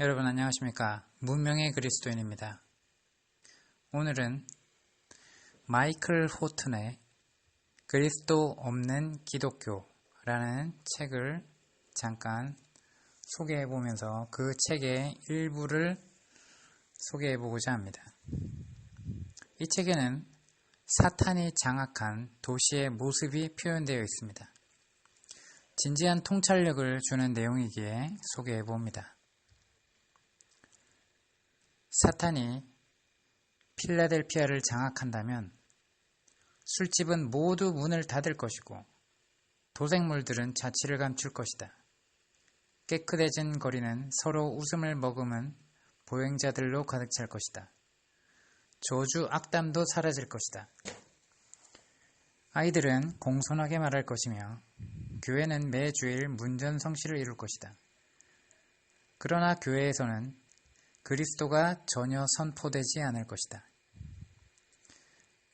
여러분 안녕하십니까? 문명의 그리스도인입니다. 오늘은 마이클 호튼의 그리스도 없는 기독교라는 책을 잠깐 소개해 보면서 그 책의 일부를 소개해 보고자 합니다. 이 책에는 사탄이 장악한 도시의 모습이 표현되어 있습니다. 진지한 통찰력을 주는 내용이기에 소개해 봅니다. 사탄이 필라델피아를 장악한다면 술집은 모두 문을 닫을 것이고 도생물들은 자취를 감출 것이다. 깨끗해진 거리는 서로 웃음을 머금은 보행자들로 가득 찰 것이다. 저주 악담도 사라질 것이다. 아이들은 공손하게 말할 것이며 교회는 매 주일 문전성시를 이룰 것이다. 그러나 교회에서는 그리스도가 전혀 선포되지 않을 것이다.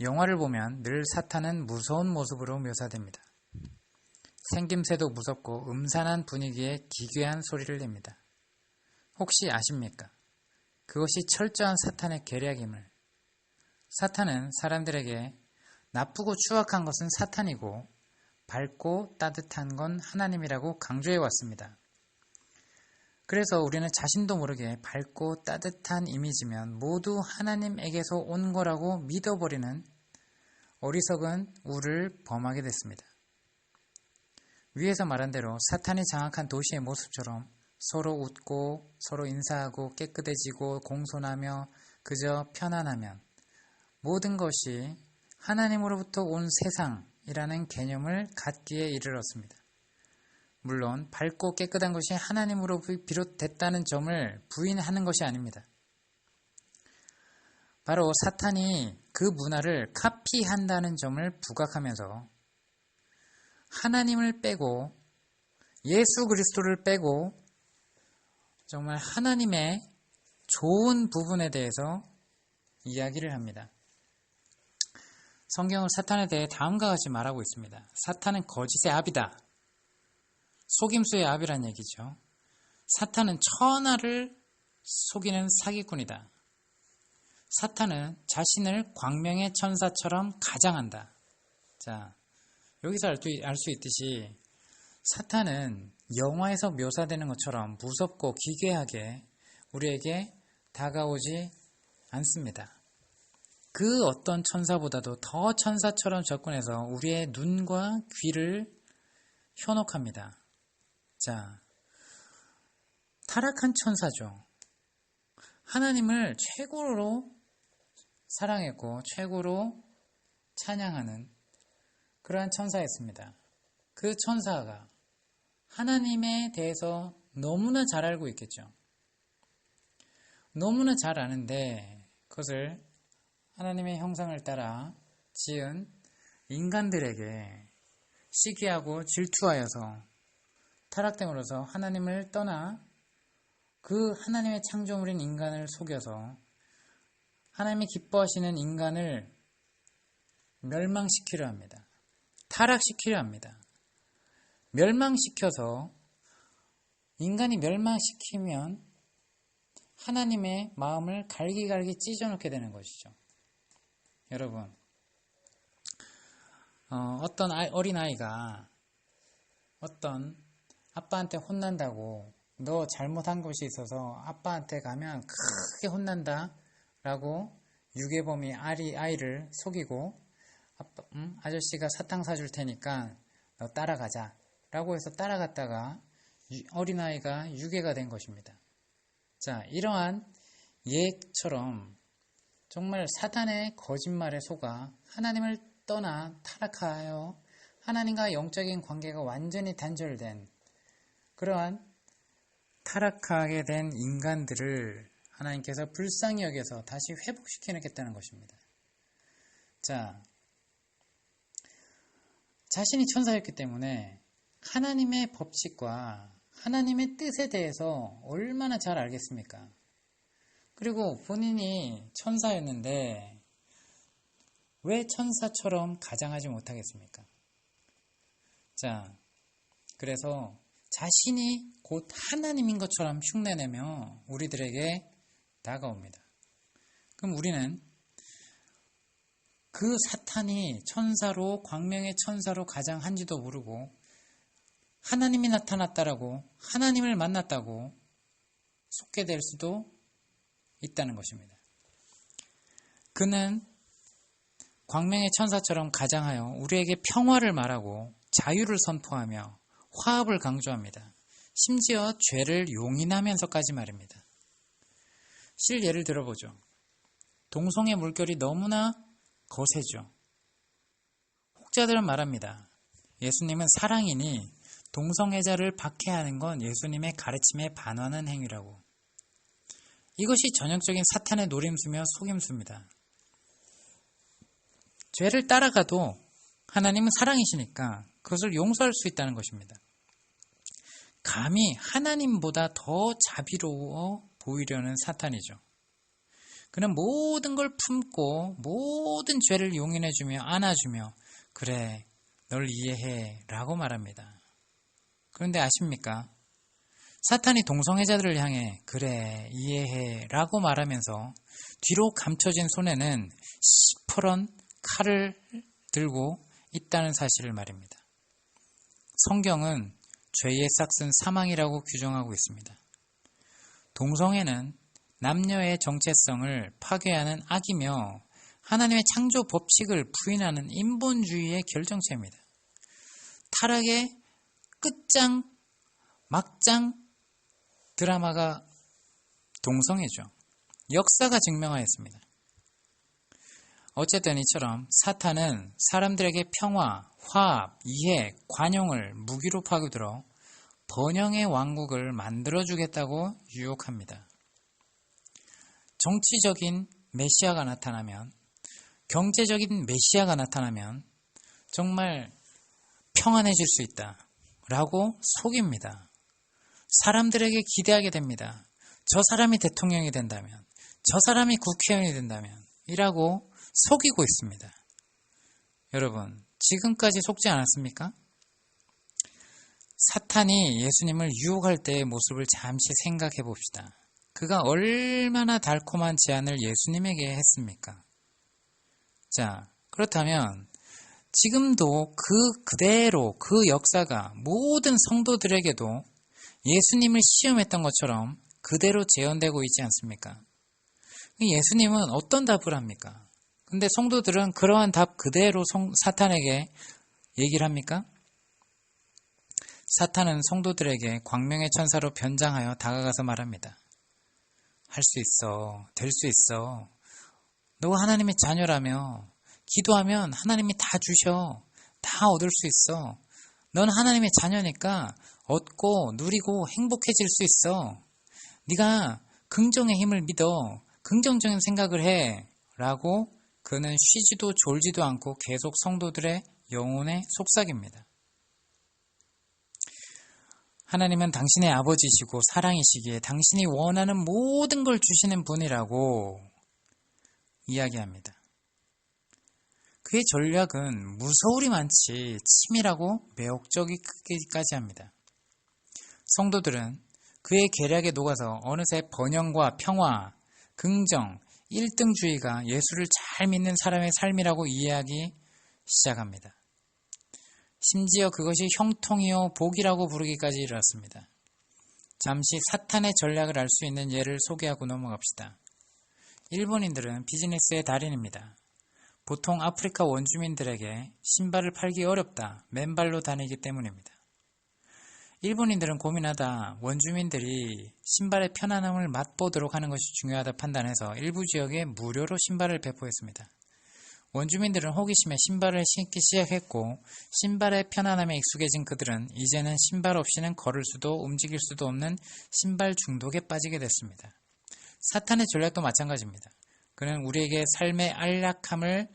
영화를 보면 늘 사탄은 무서운 모습으로 묘사됩니다. 생김새도 무섭고 음산한 분위기에 기괴한 소리를 냅니다. 혹시 아십니까? 그것이 철저한 사탄의 계략임을. 사탄은 사람들에게 나쁘고 추악한 것은 사탄이고 밝고 따뜻한 건 하나님이라고 강조해 왔습니다. 그래서 우리는 자신도 모르게 밝고 따뜻한 이미지면 모두 하나님에게서 온 거라고 믿어버리는 어리석은 우를 범하게 됐습니다. 위에서 말한 대로 사탄이 장악한 도시의 모습처럼 서로 웃고 서로 인사하고 깨끗해지고 공손하며 그저 편안하면 모든 것이 하나님으로부터 온 세상이라는 개념을 갖기에 이르렀습니다. 물론 밝고 깨끗한 것이 하나님으로 비롯됐다는 점을 부인하는 것이 아닙니다. 바로 사탄이 그 문화를 카피한다는 점을 부각하면서 하나님을 빼고 예수 그리스도를 빼고 정말 하나님의 좋은 부분에 대해서 이야기를 합니다. 성경은 사탄에 대해 다음과 같이 말하고 있습니다. 사탄은 거짓의 압이다. 속임수의 압이란 얘기죠. 사탄은 천하를 속이는 사기꾼이다. 사탄은 자신을 광명의 천사처럼 가장한다. 자, 여기서 알 수 있듯이 사탄은 영화에서 묘사되는 것처럼 무섭고 기괴하게 우리에게 다가오지 않습니다. 그 어떤 천사보다도 더 천사처럼 접근해서 우리의 눈과 귀를 현혹합니다. 자, 타락한 천사죠. 하나님을 최고로 사랑했고 최고로 찬양하는 그러한 천사였습니다. 그 천사가 하나님에 대해서 너무나 잘 알고 있겠죠. 너무나 잘 아는데 그것을 하나님의 형상을 따라 지은 인간들에게 시기하고 질투하여서 타락됨으로써 하나님을 떠나 그 하나님의 창조물인 인간을 속여서 하나님이 기뻐하시는 인간을 멸망시키려 합니다. 타락시키려 합니다. 멸망시켜서 인간이 멸망시키면 하나님의 마음을 갈기갈기 찢어놓게 되는 것이죠. 여러분, 어, 떤 어린아이가 어떤 아빠한테 혼난다고. 너 잘못한 것이 있어서 아빠한테 가면 크게 혼난다. 라고 유괴범이 아리, 아이를 속이고 아빠, 음, 아저씨가 사탕 사줄 테니까 너 따라가자. 라고 해서 따라갔다가 어린아이가 유괴가 된 것입니다. 자, 이러한 예처럼 정말 사탄의 거짓말에 속아 하나님을 떠나 타락하여 하나님과 영적인 관계가 완전히 단절된 그러한 타락하게 된 인간들을 하나님께서 불쌍히 여겨서 다시 회복시켜내겠다는 것입니다. 자, 자신이 천사였기 때문에 하나님의 법칙과 하나님의 뜻에 대해서 얼마나 잘 알겠습니까? 그리고 본인이 천사였는데 왜 천사처럼 가장하지 못하겠습니까? 자, 그래서 자신이 곧 하나님인 것처럼 흉내내며 우리들에게 다가옵니다. 그럼 우리는 그 사탄이 천사로 광명의 천사로 가장 한지도 모르고 하나님이 나타났다라고 하나님을 만났다고 속게 될 수도 있다는 것입니다. 그는 광명의 천사처럼 가장하여 우리에게 평화를 말하고 자유를 선포하며 화합을 강조합니다. 심지어 죄를 용인하면서까지 말입니다. 실 예를 들어보죠. 동성애 물결이 너무나 거세죠. 혹자들은 말합니다. 예수님은 사랑이니 동성애자를 박해하는 건 예수님의 가르침에 반하는 행위라고. 이것이 전형적인 사탄의 노림수며 속임수입니다. 죄를 따라가도 하나님은 사랑이시니까 그것을 용서할 수 있다는 것입니다. 감히 하나님보다 더 자비로워 보이려는 사탄이죠. 그는 모든 걸 품고 모든 죄를 용인해주며 안아주며 그래 널 이해해 라고 말합니다. 그런데 아십니까? 사탄이 동성애자들을 향해 그래 이해해 라고 말하면서 뒤로 감춰진 손에는 시퍼런 칼을 들고 있다는 사실을 말입니다. 성경은 죄의 싹은 사망이라고 규정하고 있습니다. 동성애는 남녀의 정체성을 파괴하는 악이며 하나님의 창조 법칙을 부인하는 인본주의의 결정체입니다. 타락의 끝장, 막장 드라마가 동성애죠. 역사가 증명하였습니다. 어쨌든 이처럼 사탄은 사람들에게 평화, 화합, 이해, 관용을 무기로 파고들어 번영의 왕국을 만들어주겠다고 유혹합니다. 정치적인 메시아가 나타나면, 경제적인 메시아가 나타나면 정말 평안해질 수 있다. 라고 속입니다. 사람들에게 기대하게 됩니다. 저 사람이 대통령이 된다면, 저 사람이 국회의원이 된다면, 이라고 속이고 있습니다. 여러분, 지금까지 속지 않았습니까? 사탄이 예수님을 유혹할 때의 모습을 잠시 생각해 봅시다. 그가 얼마나 달콤한 제안을 예수님에게 했습니까? 자, 그렇다면 지금도 그 그대로 그 역사가 모든 성도들에게도 예수님을 시험했던 것처럼 그대로 재현되고 있지 않습니까? 예수님은 어떤 답을 합니까? 근데 성도들은 그러한 답 그대로 성, 사탄에게 얘기를 합니까? 사탄은 성도들에게 광명의 천사로 변장하여 다가가서 말합니다. 할 수 있어. 될 수 있어. 너가 하나님의 자녀라며 기도하면 하나님이 다 주셔. 다 얻을 수 있어. 넌 하나님의 자녀니까 얻고 누리고 행복해질 수 있어. 네가 긍정의 힘을 믿어. 긍정적인 생각을 해. 라고 그는 쉬지도 졸지도 않고 계속 성도들의 영혼에 속삭입니다. 하나님은 당신의 아버지시고 사랑이시기에 당신이 원하는 모든 걸 주시는 분이라고 이야기합니다. 그의 전략은 무서울이 많지 치밀하고 매혹적이기까지 합니다. 성도들은 그의 계략에 녹아서 어느새 번영과 평화, 긍정, 1등주의가 예수를 잘 믿는 사람의 삶이라고 이해하기 시작합니다. 심지어 그것이 형통이요 복이라고 부르기까지 이르렀습니다. 잠시 사탄의 전략을 알 수 있는 예를 소개하고 넘어갑시다. 일본인들은 비즈니스의 달인입니다. 보통 아프리카 원주민들에게 신발을 팔기 어렵다, 맨발로 다니기 때문입니다. 일본인들은 고민하다 원주민들이 신발의 편안함을 맛보도록 하는 것이 중요하다 판단해서 일부 지역에 무료로 신발을 배포했습니다. 원주민들은 호기심에 신발을 신기 시작했고 신발의 편안함에 익숙해진 그들은 이제는 신발 없이는 걸을 수도 움직일 수도 없는 신발 중독에 빠지게 됐습니다. 사탄의 전략도 마찬가지입니다. 그는 우리에게 삶의 안락함을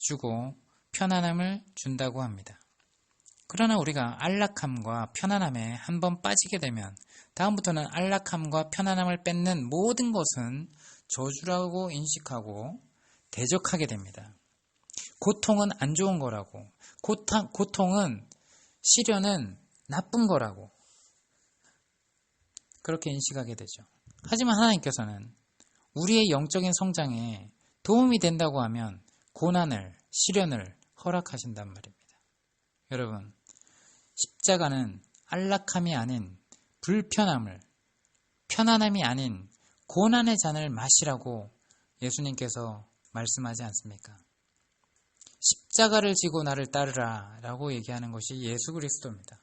주고 편안함을 준다고 합니다. 그러나 우리가 안락함과 편안함에 한번 빠지게 되면 다음부터는 안락함과 편안함을 뺏는 모든 것은 저주라고 인식하고 대적하게 됩니다. 고통은 안 좋은 거라고, 고통, 고통은 시련은 나쁜 거라고, 그렇게 인식하게 되죠. 하지만 하나님께서는 우리의 영적인 성장에 도움이 된다고 하면 고난을, 시련을 허락하신단 말입니다. 여러분, 십자가는 안락함이 아닌 불편함을, 편안함이 아닌 고난의 잔을 마시라고 예수님께서 말씀하지 않습니까? 십자가를 지고 나를 따르라 라고 얘기하는 것이 예수 그리스도입니다.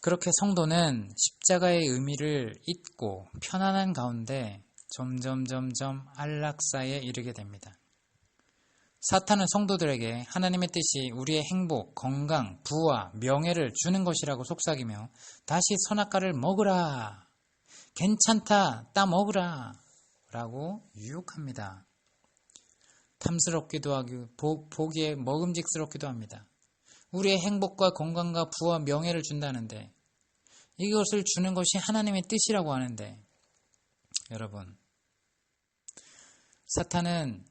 그렇게 성도는 십자가의 의미를 잊고 편안한 가운데 점점 점점 안락사에 이르게 됩니다. 사탄은 성도들에게 하나님의 뜻이 우리의 행복, 건강, 부와 명예를 주는 것이라고 속삭이며 다시 선악과를 먹으라. 괜찮다. 따 먹으라. 라고 유혹합니다. 탐스럽기도 하고 보기에 먹음직스럽기도 합니다. 우리의 행복과 건강과 부와 명예를 준다는데 이것을 주는 것이 하나님의 뜻이라고 하는데 여러분 사탄은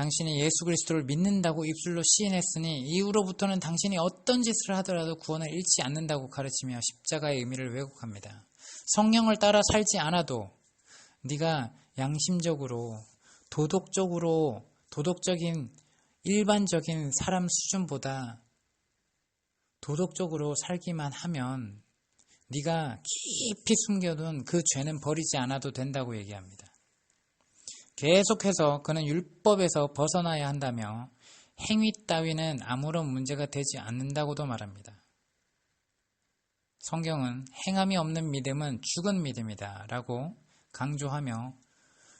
당신이 예수 그리스도를 믿는다고 입술로 시인했으니 이후로부터는 당신이 어떤 짓을 하더라도 구원을 잃지 않는다고 가르치며 십자가의 의미를 왜곡합니다. 성령을 따라 살지 않아도 네가 양심적으로 도덕적으로 도덕적인 일반적인 사람 수준보다 도덕적으로 살기만 하면 네가 깊이 숨겨둔 그 죄는 버리지 않아도 된다고 얘기합니다. 계속해서 그는 율법에서 벗어나야 한다며 행위 따위는 아무런 문제가 되지 않는다고도 말합니다. 성경은 행함이 없는 믿음은 죽은 믿음이다 라고 강조하며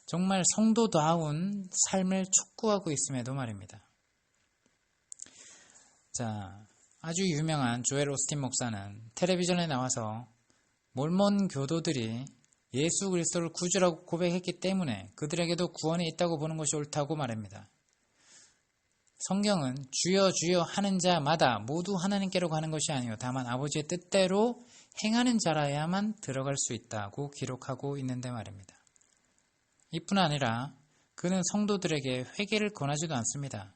정말 성도다운 삶을 촉구하고 있음에도 말입니다. 자, 아주 유명한 조엘 오스틴 목사는 텔레비전에 나와서 몰몬 교도들이 예수 그리스도를 구주라고 고백했기 때문에 그들에게도 구원이 있다고 보는 것이 옳다고 말합니다. 성경은 주여 주여 하는 자마다 모두 하나님께로 가는 것이 아니요 다만 아버지의 뜻대로 행하는 자라야만 들어갈 수 있다고 기록하고 있는데 말입니다. 이뿐 아니라 그는 성도들에게 회개를 권하지도 않습니다.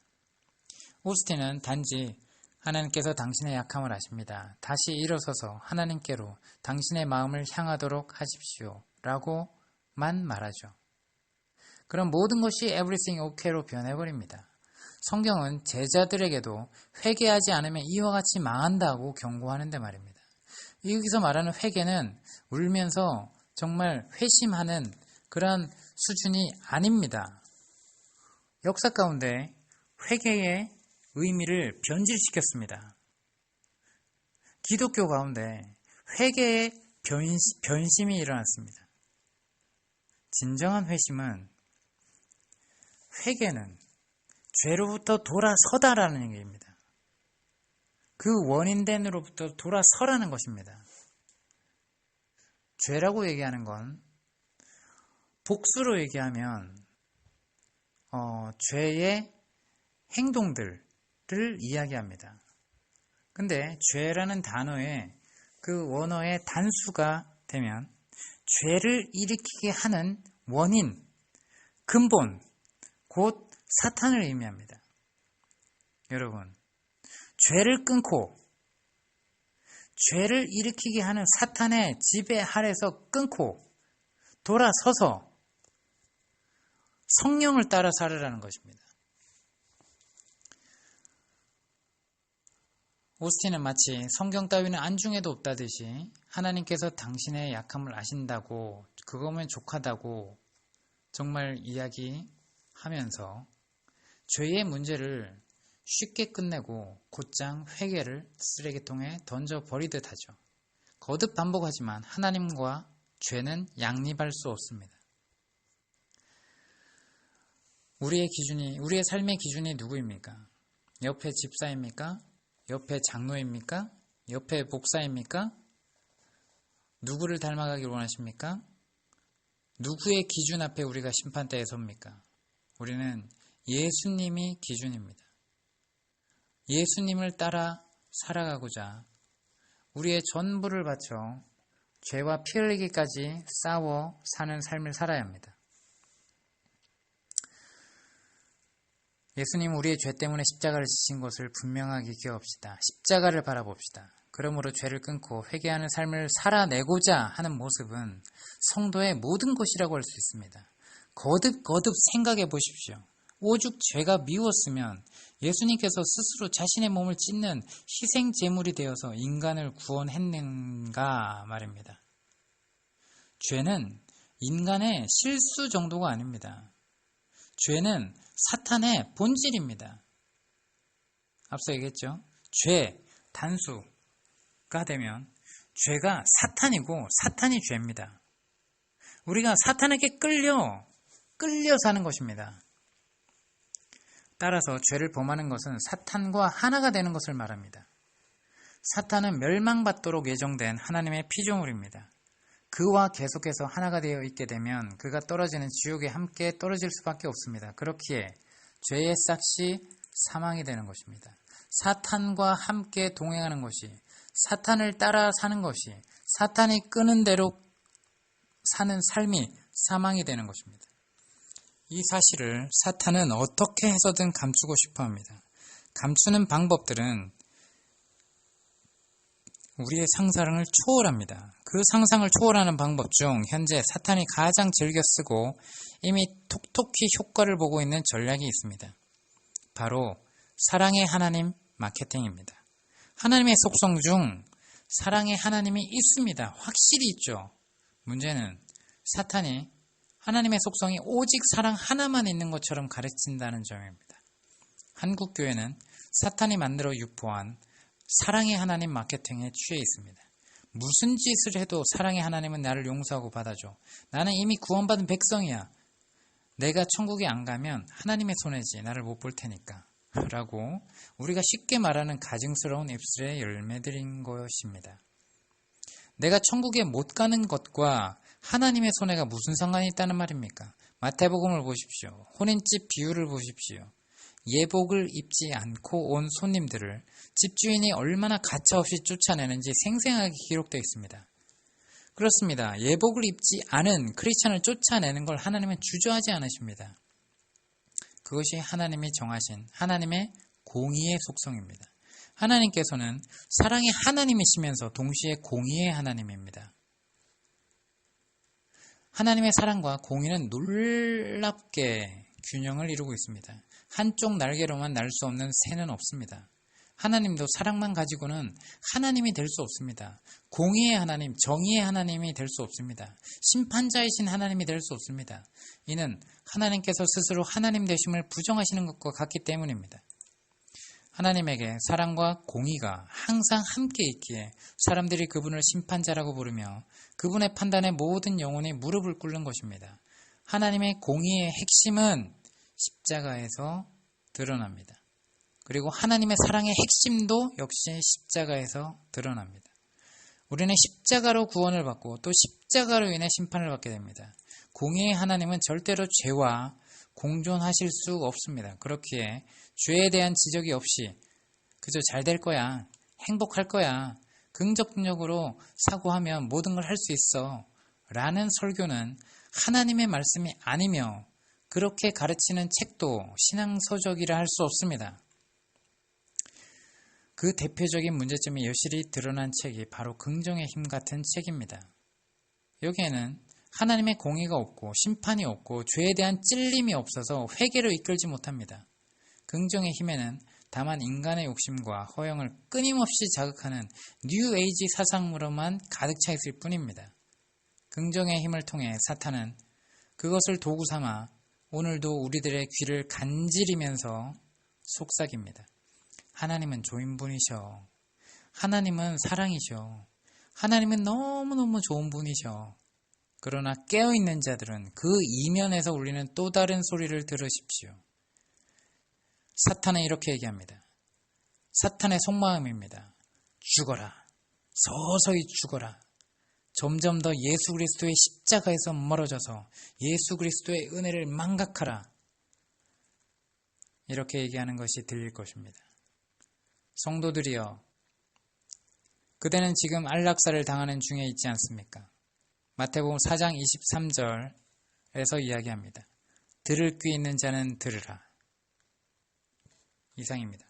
오스틴은 단지 하나님께서 당신의 약함을 아십니다. 다시 일어서서 하나님께로 당신의 마음을 향하도록 하십시오. 라고만 말하죠. 그럼 모든 것이 everything okay로 변해버립니다. 성경은 제자들에게도 회개하지 않으면 이와 같이 망한다고 경고하는데 말입니다. 여기서 말하는 회개는 울면서 정말 회심하는 그러한 수준이 아닙니다. 역사 가운데 회개의 의미를 변질시켰습니다. 기독교 가운데 회개의 변심, 이 일어났습니다. 진정한 회심은 회개는 죄로부터 돌아서다라는 얘기입니다. 그 원인된으로부터 돌아서라는 것입니다. 죄라고 얘기하는 건 복수로 얘기하면 어, 죄의 행동들 을 이야기합니다. 근데 죄라는 단어의 그 원어의 단수가 되면 죄를 일으키게 하는 원인, 근본, 곧 사탄을 의미합니다. 여러분, 죄를 끊고 죄를 일으키게 하는 사탄의 지배 아래서 끊고 돌아서서 성령을 따라 살으라는 것입니다. 오스틴은 마치 성경 따위는 안중에도 없다듯이 하나님께서 당신의 약함을 아신다고 그거면 족하다고 정말 이야기하면서 죄의 문제를 쉽게 끝내고 곧장 회개를 쓰레기통에 던져 버리듯 하죠. 거듭 반복하지만 하나님과 죄는 양립할 수 없습니다. 우리의 기준이, 우리의 삶의 기준이 누구입니까? 옆에 집사입니까? 옆에 장로입니까? 옆에 목사입니까? 누구를 닮아가길 원하십니까? 누구의 기준 앞에 우리가 심판대에 섭니까? 우리는 예수님이 기준입니다. 예수님을 따라 살아가고자 우리의 전부를 바쳐 죄와 피 흘리기까지 싸워 사는 삶을 살아야 합니다. 예수님 우리의 죄 때문에 십자가를 지신 것을 분명하게 기억합시다. 십자가를 바라봅시다. 그러므로 죄를 끊고 회개하는 삶을 살아내고자 하는 모습은 성도의 모든 것이라고 할 수 있습니다. 거듭 거듭 생각해 보십시오. 오죽 죄가 미웠으면 예수님께서 스스로 자신의 몸을 찢는 희생 제물이 되어서 인간을 구원했는가 말입니다. 죄는 인간의 실수 정도가 아닙니다. 죄는 사탄의 본질입니다. 앞서 얘기했죠. 죄, 단수가 되면 죄가 사탄이고 사탄이 죄입니다. 우리가 사탄에게 끌려, 끌려 사는 것입니다. 따라서 죄를 범하는 것은 사탄과 하나가 되는 것을 말합니다. 사탄은 멸망받도록 예정된 하나님의 피조물입니다. 그와 계속해서 하나가 되어 있게 되면 그가 떨어지는 지옥에 함께 떨어질 수밖에 없습니다. 그렇기에 죄의 싹시 사망이 되는 것입니다. 사탄과 함께 동행하는 것이 사탄을 따라 사는 것이 사탄이 끄는 대로 사는 삶이 사망이 되는 것입니다. 이 사실을 사탄은 어떻게 해서든 감추고 싶어 합니다. 감추는 방법들은 우리의 상상을 초월합니다. 그 상상을 초월하는 방법 중 현재 사탄이 가장 즐겨 쓰고 이미 톡톡히 효과를 보고 있는 전략이 있습니다. 바로 사랑의 하나님 마케팅입니다. 하나님의 속성 중 사랑의 하나님이 있습니다. 확실히 있죠. 문제는 사탄이 하나님의 속성이 오직 사랑 하나만 있는 것처럼 가르친다는 점입니다. 한국 교회는 사탄이 만들어 유포한 사랑의 하나님 마케팅에 취해 있습니다. 무슨 짓을 해도 사랑의 하나님은 나를 용서하고 받아줘. 나는 이미 구원받은 백성이야. 내가 천국에 안 가면 하나님의 손해지. 나를 못 볼 테니까. 라고 우리가 쉽게 말하는 가증스러운 입술의 열매들인 것입니다. 내가 천국에 못 가는 것과 하나님의 손해가 무슨 상관이 있다는 말입니까? 마태복음을 보십시오. 혼인집 비유를 보십시오. 예복을 입지 않고 온 손님들을 집주인이 얼마나 가차없이 쫓아내는지 생생하게 기록되어 있습니다. 그렇습니다. 예복을 입지 않은 크리스천을 쫓아내는 걸 하나님은 주저하지 않으십니다. 그것이 하나님이 정하신 하나님의 공의의 속성입니다. 하나님께서는 사랑의 하나님이시면서 동시에 공의의 하나님입니다. 하나님의 사랑과 공의는 놀랍게 균형을 이루고 있습니다. 한쪽 날개로만 날 수 없는 새는 없습니다. 하나님도 사랑만 가지고는 하나님이 될 수 없습니다. 공의의 하나님, 정의의 하나님이 될 수 없습니다. 심판자이신 하나님이 될 수 없습니다. 이는 하나님께서 스스로 하나님 되심을 부정하시는 것과 같기 때문입니다. 하나님에게 사랑과 공의가 항상 함께 있기에 사람들이 그분을 심판자라고 부르며 그분의 판단에 모든 영혼이 무릎을 꿇는 것입니다. 하나님의 공의의 핵심은 십자가에서 드러납니다. 그리고 하나님의 사랑의 핵심도 역시 십자가에서 드러납니다. 우리는 십자가로 구원을 받고 또 십자가로 인해 심판을 받게 됩니다. 공의의 하나님은 절대로 죄와 공존하실 수 없습니다. 그렇기에 죄에 대한 지적이 없이 그저 잘 될 거야. 행복할 거야. 긍정적으로 사고하면 모든 걸 할 수 있어. 라는 설교는 하나님의 말씀이 아니며 그렇게 가르치는 책도 신앙서적이라 할 수 없습니다. 그 대표적인 문제점이 여실히 드러난 책이 바로 긍정의 힘 같은 책입니다. 여기에는 하나님의 공의가 없고 심판이 없고 죄에 대한 찔림이 없어서 회개로 이끌지 못합니다. 긍정의 힘에는 다만 인간의 욕심과 허영을 끊임없이 자극하는 뉴 에이지 사상으로만 가득 차 있을 뿐입니다. 긍정의 힘을 통해 사탄은 그것을 도구 삼아 오늘도 우리들의 귀를 간지리면서 속삭입니다. 하나님은 조인분이셔. 하나님은 사랑이셔. 하나님은 너무너무 좋은 분이셔. 그러나 깨어있는 자들은 그 이면에서 울리는 또 다른 소리를 들으십시오. 사탄은 이렇게 얘기합니다. 사탄의 속마음입니다. 죽어라. 서서히 죽어라. 점점 더 예수 그리스도의 십자가에서 멀어져서 예수 그리스도의 은혜를 망각하라. 이렇게 얘기하는 것이 들릴 것입니다. 성도들이여, 그대는 지금 안락사를 당하는 중에 있지 않습니까? 마태복음 4장 23절에서 이야기합니다. 들을 귀 있는 자는 들으라. 이상입니다.